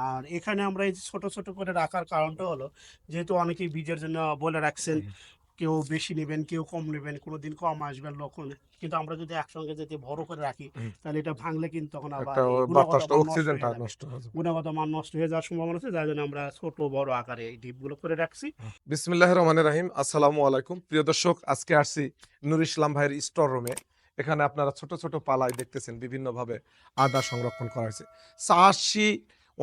আর এখানে আমরা এই ছোট ছোট করে রাখার কারণটা হলো যেহেতু অনেকেই বীজের জন্য বলে রাখছেন কেউ বেশি নেবেন কেউ কম নেবেন কোনোদিন কম আসবেন লক্ষণ। কিন্তু আমরা যদি একসঙ্গে যদি বড় করে রাখি তাহলে এটা ভাঙলে কিন্তু তখন আবার গুণগত মান নষ্ট হয়ে যাওয়ার সম্ভাবনা আছে যার জন্য আমরা ছোট বড় আকারে এই ডিপগুলো করে রাখছি। বিসমিল্লাহ রহমান রাহিম। আসসালামু আলাইকুম। প্রিয় দর্শক আজকে আসছি নুর ইসলাম ভাইয়ের স্টোর রুমে এখানে আপনারা ছোট ছোট পালায় দেখতেছেন বিভিন্নভাবে আদা সংরক্ষণ করা হয়েছে। চাষি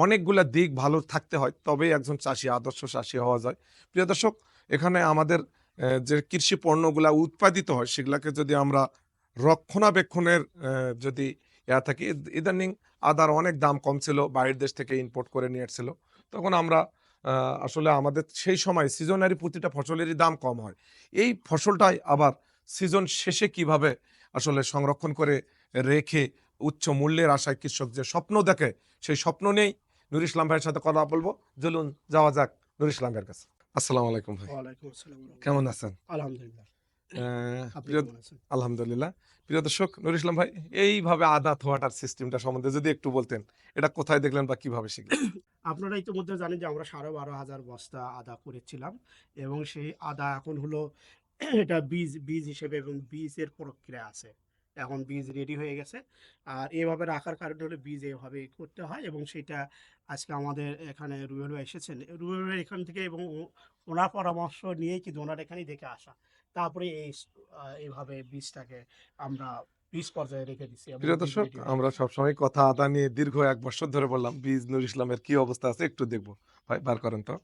অনেকগুলা দিক ভালো থাকতে হয়, তবেই একজন চাষি, আদর্শ চাষি হওয়া যায়। প্রিয় দর্শক, এখানে আমাদের যে কৃষি পণ্যগুলা উৎপাদিত হয়, সেগুলাকে যদি আমরা রক্ষণাবেক্ষণের যদি ইয়া থাকি ইদানিং আদার অনেক দাম কম ছিল, বাইরের দেশ থেকে ইম্পোর্ট করে নিয়ে এসেছিল তখন আমরা আসলে আমাদের সেই সময় সিজনারি প্রতিটা ফসলেরই দাম কম হয়। এই ফসলটাই আবার সিজন শেষে কীভাবে আসলে সংরক্ষণ করে রেখে উচ্চ মূল্যের আশায় কৃষক যে স্বপ্ন দেখে, সেই স্বপ্ন নেই নুর ইসলাম ভাইয়ের সাথে কথা বলব। চলুন যাওয়া যাক নুর ইসলাম ভাইয়ের কাছে। আসসালামু আলাইকুম ভাই। কেমন আছেন? আলহামদুলিল্লাহ। আলহামদুলিল্লাহ। প্রিয় দর্শক নুর ইসলাম ভাই এইভাবে আদা থোয়াটার সিস্টেমটা সম্বন্ধে যদি একটু বলতেন এটা কোথায় দেখলেন বা কীভাবে শিখলেন? আপনারা ইতিমধ্যে জানেন যে আমরা সাড়ে বারো হাজার বস্তা আদা করেছিলাম এবং সেই আদা এখন হলো এটা বীজ বীজ হিসেবে এবং বীজের প্রক্রিয়া আছে। এখন বীজ রেডি হয়ে গেছে। আর এভাবে রাখার কারণে হলো বীজ এভাবে করতে হয় এবং সেটা আজকে আমাদের এখানে রুয়েল ভাই এসেছেন। রুয়েল ভাই এখান থেকে এবং ওনার পরামর্শ নিয়েই কিন্তু ওনার এখানেই দেখে আসা। তারপরে এই এইভাবে বীজটাকে আমরা বীজ পর্যায়ে রেখে দিচ্ছি এবং প্রিয় বীজ দর্শক আমরা সবসময় কথা আদা নিয়ে দীর্ঘ এক বছর ধরে বললাম বীজ নুর ইসলামের কি অবস্থা আছে একটু দেখব। ভাই বার করেন তো।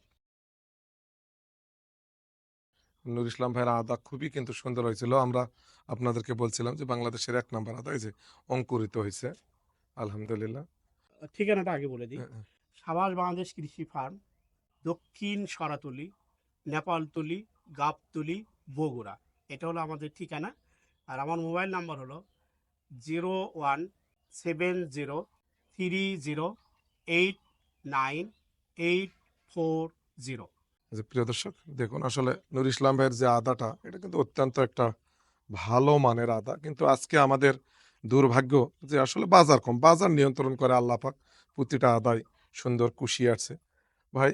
নুর ইসলাম ভাইয়ের আদা খুবই কিন্তু সুন্দর হয়েছিল। আমরা আপনাদেরকে বলছিলাম যে বাংলাদেশের এক নাম্বার আদা এই যে অঙ্কুরিত হয়েছে। আলহামদুলিল্লাহ। ঠিকানাটা আগে বলে দিই। হ্যাঁ, হ্যাঁ। সাবাস বাংলাদেশ কৃষি ফার্ম দক্ষিণ সরাতলি নেপালতলি গাবতলি বগুড়া। এটা হলো আমাদের ঠিকানা। আর আমার মোবাইল নাম্বার হলো zero one seven zero three zero eight nine eight four zero. যে প্রিয় দর্শক দেখুন আসলে নুর ইসলাম ভাইয়ের যে আদাটা এটা কিন্তু অত্যন্ত একটা ভালো মানের আদা। কিন্তু আজকে আমাদের দুর্ভাগ্য যে আসলে বাজার কম বাজার নিয়ন্ত্রণ করে আল্লাপাক প্রতিটা আদায় সুন্দর কুশি আছে ভাই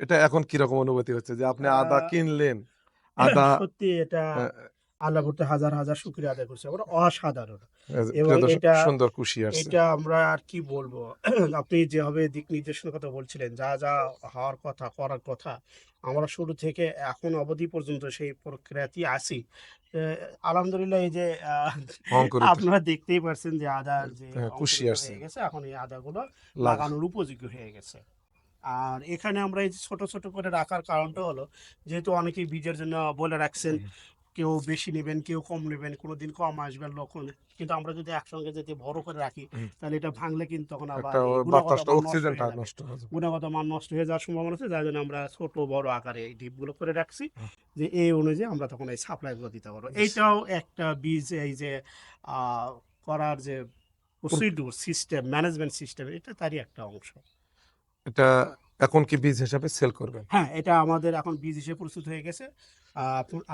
এটা এখন কীরকম অনুভূতি হচ্ছে যে আপনি আদা কিনলেন? আদা সত্যি এটা আল্লাহ করতে হাজার হাজার শুক্রিয়া আদায় করছে। আমরা অসাধারণ। এবং এটা- সুন্দর আসছে। এটা আমরা আর কি বলব? আপনি যেভাবে দিক নির্দেশনার কথা বলছিলেন যা যা হওয়ার কথা করার কথা আমরা শুরু থেকে এখন অবধি পর্যন্ত সেই প্রক্রিয়াতেই এ, আলহামদুলিল্লাহ এই যে আপনারা দেখতেই পারছেন যে আদার যে হ্যাঁ, আসছে। হয়ে গেছে এখন এই আদাগুলো লাগ- লাগানোর উপযোগী হয়ে গেছে। আর এখানে আমরা এই ছোট ছোট করে রাখার কারণটা হলো যেহেতু অনেকেই বীজের জন্য বলে রাখছেন কেউ বেশি নেবেন কেউ কম নেবেন কোনোদিন কম আসবেন লক্ষণ। কিন্তু আমরা যদি একসঙ্গে যদি বড় করে রাখি তাহলে এটা ভাঙলে কিন্তু তখন আবার গুণগত মান নষ্ট হয়ে যাওয়ার সম্ভাবনা আছে যার জন্য আমরা ছোট বড় আকারে এই ডিপগুলো করে রাখছি যে এই অনুযায়ী আমরা তখন এই সাপ্লাইগুলো দিতে পারব। এইটাও একটা বীজ এই যে আহ, করার যে প্রসিডিউর সিস্টেম ম্যানেজমেন্ট সিস্টেম এটা তারই একটা অংশ। এটা এখন কি বীজ হিসাবে সেল করবেন? হ্যাঁ এটা আমাদের এখন বীজ হিসেবে প্রস্তুত হয়ে গেছে।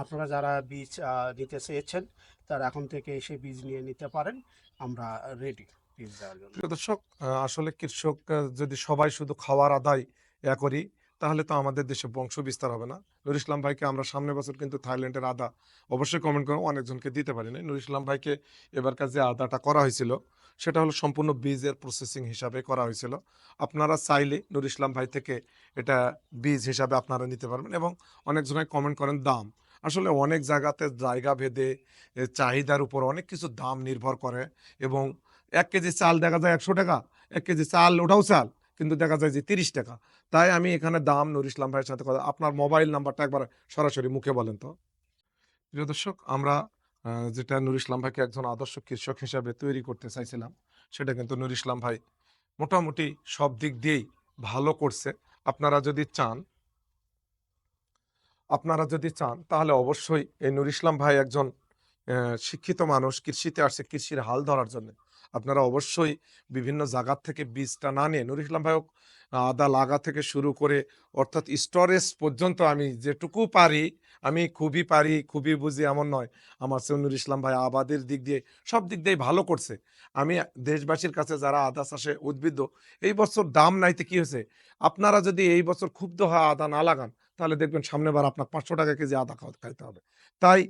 আপনারা যারা বীজ নিতে চেয়েছেন তারা এখন থেকে এসে বীজ নিয়ে নিতে পারেন। আমরা রেডি বীজ দেওয়ার জন্য। দর্শক আসলে কৃষক যদি সবাই শুধু খাওয়ার আদায় ইয়া করি তাহলে তো আমাদের দেশে বংশ বিস্তার হবে না। নুর ইসলাম ভাইকে আমরা সামনের বছর কিন্তু থাইল্যান্ডের আদা অবশ্যই কমেন্ট করে অনেকজনকে দিতে পারি না নুর ইসলাম ভাইকে এবারকার যে আদাটা করা হয়েছিল, সেটা হলো সম্পূর্ণ বীজের প্রসেসিং হিসাবে করা হয়েছিল। আপনারা চাইলে নুর ইসলাম ভাই থেকে এটা বীজ হিসাবে আপনারা নিতে পারবেন এবং অনেক জনের কমেন্ট করেন দাম। আসলে অনেক জায়গাতে জায়গা ভেদে চাহিদার উপর অনেক কিছু দাম নির্ভর করে এবং এক কেজি চাল দেখা যায় একশো টাকা, এক কেজি চাল ওটাও চাল। কিন্তু দেখা যায় যে তিরিশ টাকা। তাই আমি এখানে দাম নুর ইসলাম ভাইয়ের সাথে কথা, আপনার মোবাইল নাম্বারটা একবার সরাসরি মুখে বলেন তো। প্রিয় দর্শক, আমরা যেটা নুর ইসলাম ভাইকে একজন আদর্শ কৃষক হিসাবে তৈরি করতে চাইছিলাম, সেটা কিন্তু নুর ইসলাম ভাই মোটামুটি সব দিক দিয়েই ভালো করছে। আপনারা যদি চান, আপনারা যদি চান, তাহলে অবশ্যই এই নুর ইসলাম ভাই একজন শিক্ষিত মানুষ কৃষিতে আসছে কৃষির হাল ধরার জন্য। আপনারা অবশ্যই বিভিন্ন জায়গার থেকে বীজটা না নিয়ে নুর ইসলাম ভাই আদা, লাগা থেকে শুরু করে অর্থাৎ স্টোরেজ পর্যন্ত আমি যেটুকু পারি, আমি খুবই পারি, খুবই বুঝি এমন নয়। আমার সৈনুর ইসলাম ভাই আবাদের দিক দিয়ে সব দিক দিয়ে ভালো করছে। আমি দেশবাসীর কাছে যারা আদা চাষে উদ্বৃদ্ধ এই বছর দাম নাইতে কি হয়েছে? আপনারা যদি এই বছর ক্ষুব্ধ হয় আদা না লাগান, তাহলে দেখবেন সামনেবার আপনার পাঁচশো টাকা কেজি আদা খাওয়া খাইতে হবে। তাই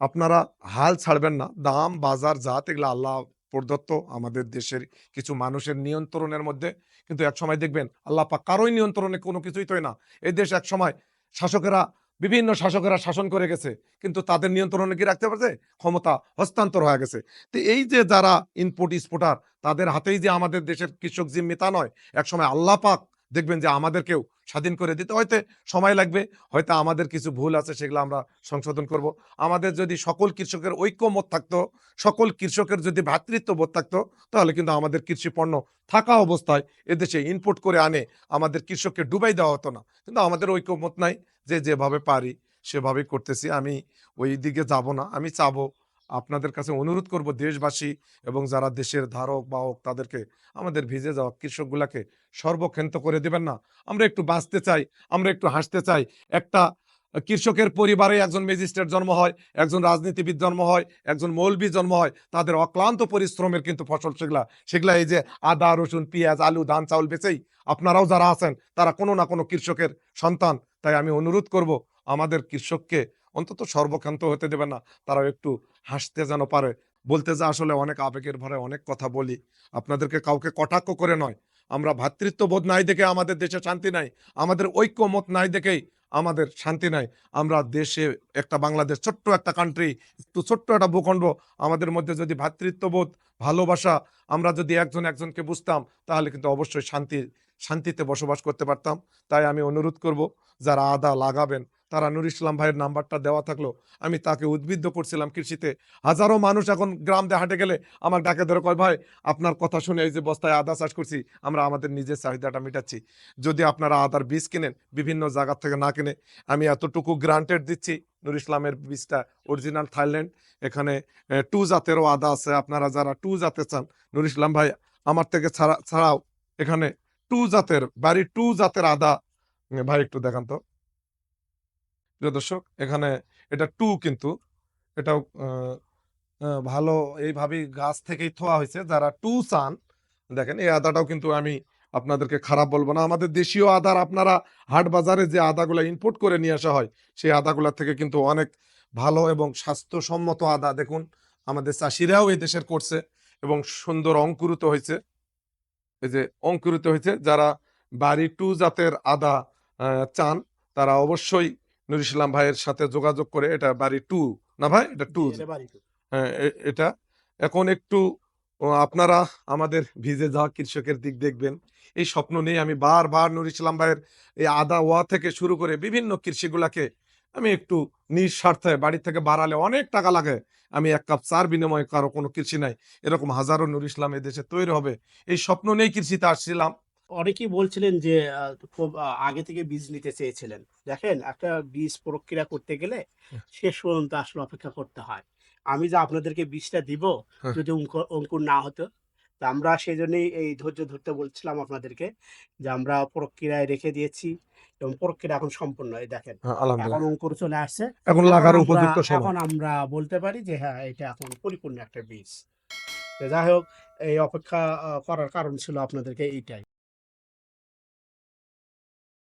আপনারা হাল ছাড়বেন না। দাম, বাজার, জাত এগুলো আল্লাহ প্রদত্ত আমাদের দেশের কিছু মানুষের নিয়ন্ত্রণের মধ্যে। কিন্তু এক সময় দেখবেন আল্লাহ পাক কারোই নিয়ন্ত্রণে কোনো কিছুই তো না। এই দেশ এক সময় শাসকেরা, বিভিন্ন শাসকেরা শাসন করে গেছে। কিন্তু তাদের নিয়ন্ত্রণে কি রাখতে পারছে? ক্ষমতা হস্তান্তর হয়ে গেছে। তো এই যে যারা ইনপুট স্পোর্টার তাদের হাতেই যে আমাদের দেশের কৃষক জিম্মি তা নয়, এক সময় আল্লাহ পাক দেখবেন যে আমাদেরকেও স্বাধীন করে দিতে। হয়তো সময় লাগবে, হয়তো আমাদের কিছু ভুল আছে সেগুলো আমরা সংশোধন করব। আমাদের যদি সকল কৃষকের ঐক্যমত থাকতো, সকল কৃষকের যদি ভ্রাতৃত্ব বোধ থাকতো, তাহলে কিন্তু আমাদের কৃষি পণ্য থাকা অবস্থায় এদেশে ইনপুট করে আনে, আমাদের কৃষককে ডুবাই দেওয়া হতো না। কিন্তু আমাদের ঐক্যমত নাই, যে যেভাবে পারি সেভাবে করতেছি। আমি ওই দিকে যাব না, আমি চাবো আপনাদের কাছে অনুরোধ করব দেশবাসী এবং যারা দেশের ধারক, বাহক তাদেরকে আমাদের ভিজে যাওয়া কৃষকগুলাকে সর্বক্ষান্ত করে দেবেন না। আমরা একটু বাঁচতে চাই, আমরা একটু হাসতে চাই। একটা কৃষকের পরিবারে একজন ম্যাজিস্ট্রেট জন্ম হয়, একজন রাজনীতিবিদ জন্ম হয়, একজন মৌলবী জন্ম হয়, তাদের অক্লান্ত পরিশ্রমের কিন্তু ফসল সেগুলা সেগুলা এই যে আদা, রসুন, পেঁয়াজ, আলু, ধান, চাউল বেচেই আপনারাও যারা আছেন, তারা কোনো না কোনো কৃষকের সন্তান। তাই আমি অনুরোধ করব আমাদের কৃষককে অন্তত সর্বক্ষান্ত হতে দেবে না। তারাও একটু হাসতে যেন পারে। বলতে যে আসলে অনেক আবেগের ভরে অনেক কথা বলি। আপনাদেরকে কাউকে কটাক্ষ করে নয়। আমরা ভ্রাতৃত্ববোধ নাই দেখে আমাদের দেশে শান্তি নাই। আমাদের ঐক্যমত নাই দেখেই আমাদের শান্তি নাই। আমরা দেশে একটা বাংলাদেশ, ছোট্ট একটা কান্ট্রি একটু ছোট্ট একটা ভূখণ্ড, আমাদের মধ্যে যদি ভ্রাতৃত্ববোধ ভালোবাসা, আমরা যদি একজন একজনকে বুঝতাম, তাহলে কিন্তু অবশ্যই শান্তি, শান্তিতে বসবাস করতে পারতাম। তাই আমি অনুরোধ করব, যারা আদা লাগাবেন তারা নুর ইসলাম ভাইয়ের নাম্বারটা দেওয়া থাকল। আমি তাকে উদ্বুদ্ধ করছিলাম কৃষিতে। হাজারো মানুষ এখন গ্রাম দিয়ে হাঁটে গেলে আমার ডাকে ধরে কয়, ভাই, আপনার কথা শুনে এই যে বস্তায় আদা চাষ করছি, আমরা আমাদের নিজের চাহিদাটা মেটাচ্ছি। যদি আপনারা আদার বীজ কিনেন, বিভিন্ন জায়গা থেকে না কিনে, আমি এতটুকু গ্রান্টেড দিচ্ছি নুর ইসলামের বীজটা, অরিজিনাল থাইল্যান্ড। এখানে টু জাতেরও আদা আছে। আপনারা যারা টু জাতে চান, নুর ইসলাম ভাই, আমার থেকে ছাড়া, ছাড়াও এখানে টু জাতের বাড়ি টু জাতের আদা, ভাই, একটু দেখান তো। প্রিয় দর্শক, এখানে এটা টু কিন্তু। এটাও ভালো এইভাবেই গাছ থেকেই থোয়া হয়েছে। যারা টু চান, দেখেন এই আদাটাও কিন্তু আমি আপনাদেরকে খারাপ বলব না। আমাদের দেশীয় আদার আপনারা হাট বাজারে যে আদাগুলো ইনপুট করে নিয়ে আসা হয়, সেই আদাগুলা থেকে কিন্তু অনেক ভালো এবং স্বাস্থ্যসম্মত আদা। দেখুন, আমাদের চাষিরাও এই দেশের করছে এবং সুন্দর অঙ্কুরিত হয়েছে। এই যে অঙ্কুরিত হয়েছে, যারা বাড়ি টু জাতের আদা চান, তারা অবশ্যই নুর ইসলাম ভাইয়ের সাথে যোগাযোগ করে এটা বাড়ি টু না ভাই? এটা টু বাড়ি হ্যাঁ এটা। এখন একটু আপনারা আমাদের ভিজে যাওয়া কৃষকের দিক দেখবেন। এই স্বপ্ন নিয়ে আমি বারবার নুর ইসলাম ভাইয়ের এই আদা ওয়া থেকে শুরু করে বিভিন্ন কৃষিগুলাকে আমি একটু নিঃস্বার্থে বাড়ি থেকে বাড়ালে অনেক টাকা লাগে। আমি এক কাপ চার বিনিময়ে কারও কোনো কৃষি নাই। এরকম হাজারো নুর ইসলাম এই দেশে তৈরি হবে। এই স্বপ্ন নিয়েই কৃষিতে আসছিলাম। অনেকেই বলছিলেন যে খুব আগে থেকে বীজ নিতে চেয়েছিলেন। দেখেন একটা বীজ প্রক্রিয়া করতে গেলে শেষ পর্যন্ত আসলে অপেক্ষা করতে হয়। আমি যে আপনাদেরকে বীজটা দিব হ্যাঁ। যদি অঙ্কুর না হতো তা আমরা সেই জন্যই এই ধৈর্য ধরতে বলছিলাম আপনাদেরকে যে আমরা প্রক্রিয়ায় রেখে দিয়েছি এবং প্রক্রিয়া এখন সম্পূর্ণ। এই দেখেন হ্যাঁ, এখন অঙ্কুর চলে আসছে। এখন লাগার উপযুক্ত এখন আমরা বলতে পারি যে হ্যাঁ এটা এখন পরিপূর্ণ একটা বীজ। যাই হোক এই অপেক্ষা করার কারণ ছিল আপনাদেরকে এইটাই।